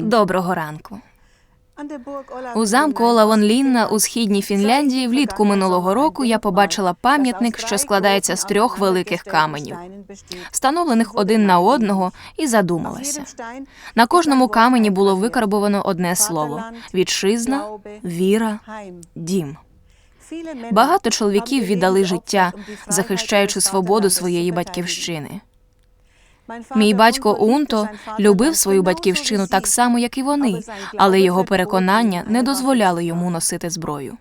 Доброго ранку. У замку Олавонлінна у східній Фінляндії влітку минулого року я побачила пам'ятник, що складається з трьох великих каменів, встановлених один на одного, і задумалася. На кожному камені було викарбовано одне слово: вітчизна, віра, дім. Багато чоловіків віддали життя, захищаючи свободу своєї батьківщини. Мій батько Унто любив свою батьківщину так само, як і вони, але його переконання не дозволяли йому носити зброю.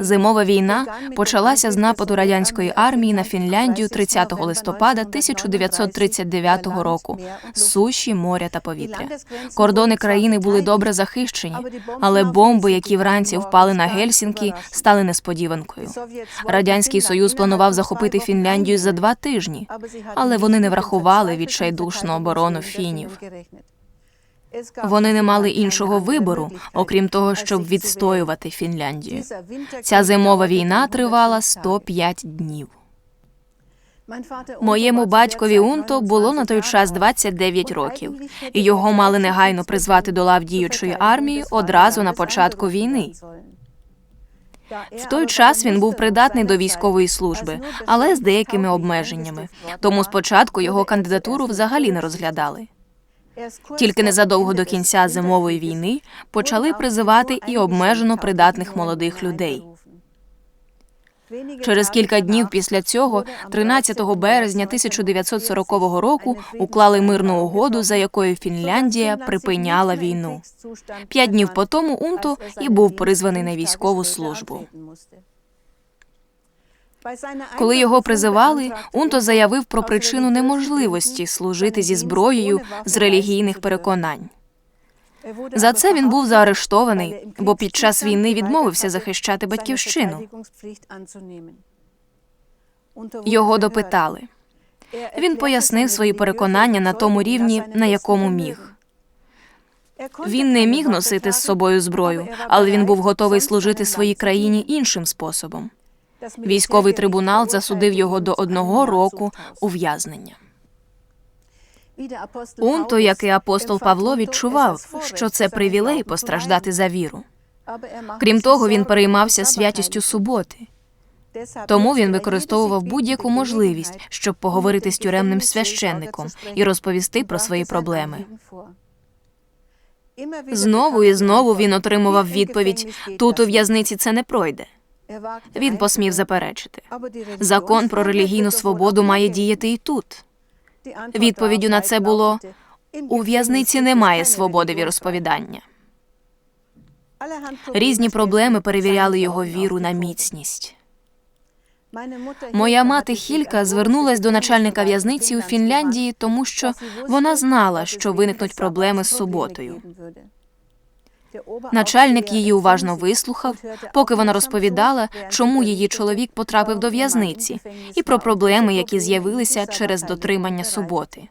Зимова війна почалася з нападу радянської армії на Фінляндію 30 листопада 1939 року суші, моря та повітря. Кордони країни були добре захищені, але бомби, які вранці впали на Гельсінкі, стали несподіванкою. Радянський Союз планував захопити Фінляндію за два тижні, але вони не врахували відчайдушну оборону фінів. Вони не мали іншого вибору, окрім того, щоб відстоювати Фінляндію. Ця зимова війна тривала 105 днів. Моєму батькові Унто було на той час 29 років, і його мали негайно призвати до лав діючої армії одразу на початку війни. В той час він був придатний до військової служби, але з деякими обмеженнями. Тому спочатку його кандидатуру взагалі не розглядали. Тільки незадовго до кінця зимової війни почали призивати і обмежено придатних молодих людей. Через кілька днів після цього, 13 березня 1940 року, уклали мирну угоду, за якою Фінляндія припиняла війну. П'ять днів по тому Унто і був призваний на військову службу. Коли його призивали, Унто заявив про причину неможливості служити зі зброєю з релігійних переконань. За це він був заарештований, бо під час війни відмовився захищати батьківщину. Його допитали. Він пояснив свої переконання на тому рівні, на якому міг. Він не міг носити з собою зброю, але він був готовий служити своїй країні іншим способом. Військовий трибунал засудив його до одного року ув'язнення. Унто, як і апостол Павло, відчував, що це привілей постраждати за віру. Крім того, він переймався святістю суботи. Тому він використовував будь-яку можливість, щоб поговорити з тюремним священником і розповісти про свої проблеми. Знову і знову він отримував відповідь: тут у в'язниці це не пройде. Він посмів заперечити. Закон про релігійну свободу має діяти і тут. Відповіддю на це було у в'язниці немає свободи віросповідання. Різні проблеми перевіряли його віру на міцність. Моя мати Хілька звернулась до начальника в'язниці у Фінляндії, тому що вона знала, що виникнуть проблеми з суботою. Начальник її уважно вислухав, поки вона розповідала, чому її чоловік потрапив до в'язниці, і про проблеми, які з'явилися через дотримання суботи.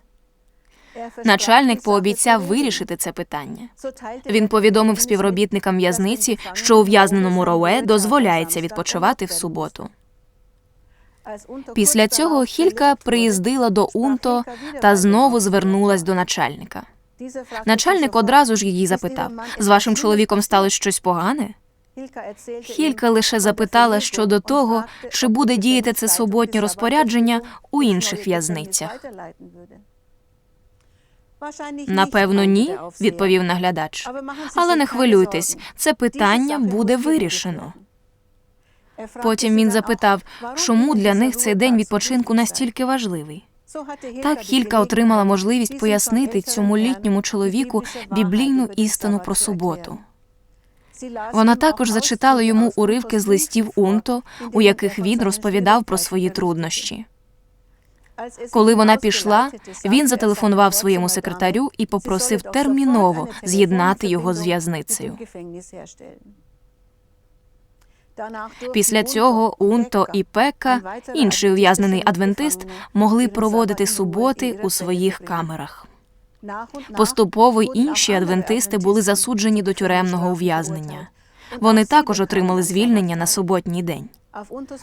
Начальник пообіцяв вирішити це питання. Він повідомив співробітникам в'язниці, що ув'язненому Роуе дозволяється відпочивати в суботу. Після цього Хілька приїздила до Унто та знову звернулась до начальника. Начальник одразу ж її запитав: з вашим чоловіком сталося щось погане? Хілька лише запитала щодо того, чи буде діяти це суботнє розпорядження у інших в'язницях. Напевно, ні, відповів наглядач. Але не хвилюйтесь, це питання буде вирішено. Потім він запитав, чому для них цей день відпочинку настільки важливий. Так Хілька отримала можливість пояснити цьому літньому чоловіку біблійну істину про суботу. Вона також зачитала йому уривки з листів Унто, у яких він розповідав про свої труднощі. Коли вона пішла, він зателефонував своєму секретарю і попросив терміново з'єднати його з в'язницею. Після цього Унто і Пекка, інший ув'язнений адвентист, могли проводити суботи у своїх камерах. Поступово інші адвентисти були засуджені до тюремного ув'язнення. Вони також отримали звільнення на суботній день.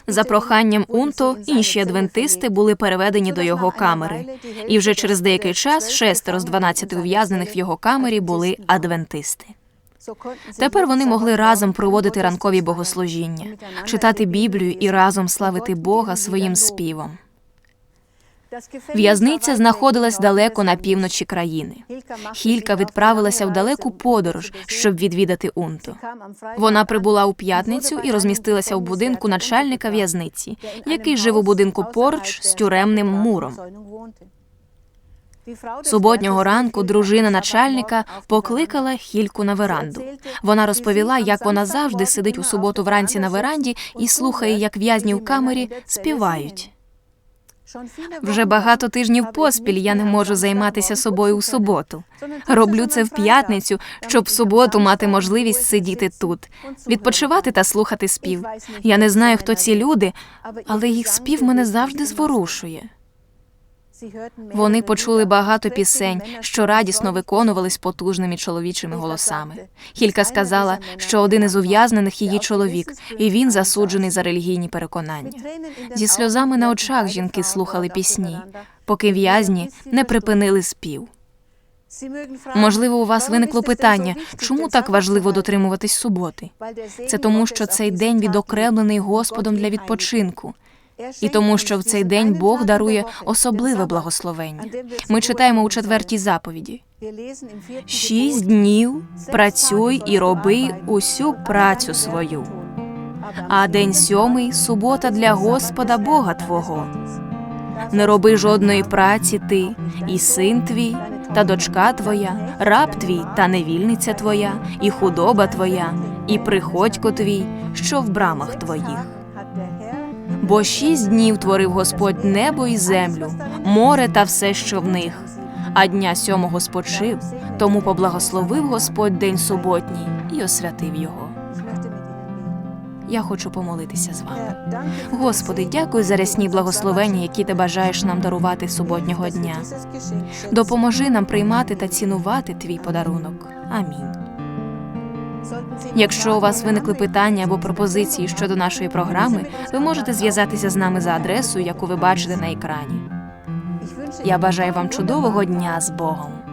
За проханням Унто інші адвентисти були переведені до його камери, і вже через деякий час шестеро з 12 ув'язнених в його камері були адвентисти. Тепер вони могли разом проводити ранкові богослужіння, читати Біблію і разом славити Бога своїм співом. В'язниця знаходилась далеко на півночі країни. Хілька відправилася в далеку подорож, щоб відвідати Унто. Вона прибула у п'ятницю і розмістилася в будинку начальника в'язниці, який жив у будинку поруч з тюремним муром. Суботнього ранку дружина начальника покликала Хільку на веранду. Вона розповіла, як вона завжди сидить у суботу вранці на веранді і слухає, як в'язні в камері співають. Вже багато тижнів поспіль я не можу займатися собою у суботу. Роблю це в п'ятницю, щоб в суботу мати можливість сидіти тут, відпочивати та слухати спів. Я не знаю, хто ці люди, але їх спів мене завжди зворушує. Вони почули багато пісень, що радісно виконувались потужними чоловічими голосами. Хілька сказала, що один із ув'язнених її чоловік, і він засуджений за релігійні переконання. Зі сльозами на очах жінки слухали пісні, поки в'язні не припинили спів. Можливо, у вас виникло питання, чому так важливо дотримуватись суботи? Це тому, що цей день відокремлений Господом для відпочинку. І тому, що в цей день Бог дарує особливе благословення. Ми читаємо у четвертій заповіді: шість днів працюй і роби усю працю свою. А день сьомий субота для Господа Бога Твого. Не роби жодної праці ти, і син твій, та дочка твоя, раб твій та невільниця твоя, і худоба твоя, і приходько твій, що в брамах твоїх. Бо шість днів творив Господь небо і землю, море та все, що в них. А дня сьомого спочив, тому поблагословив Господь день суботній і освятив його. Я хочу помолитися з вами. Господи, дякую за рясні благословення, які ти бажаєш нам дарувати суботнього дня. Допоможи нам приймати та цінувати твій подарунок. Амінь. Якщо у вас виникли питання або пропозиції щодо нашої програми, ви можете зв'язатися з нами за адресою, яку ви бачите на екрані. Я бажаю вам чудового дня з Богом.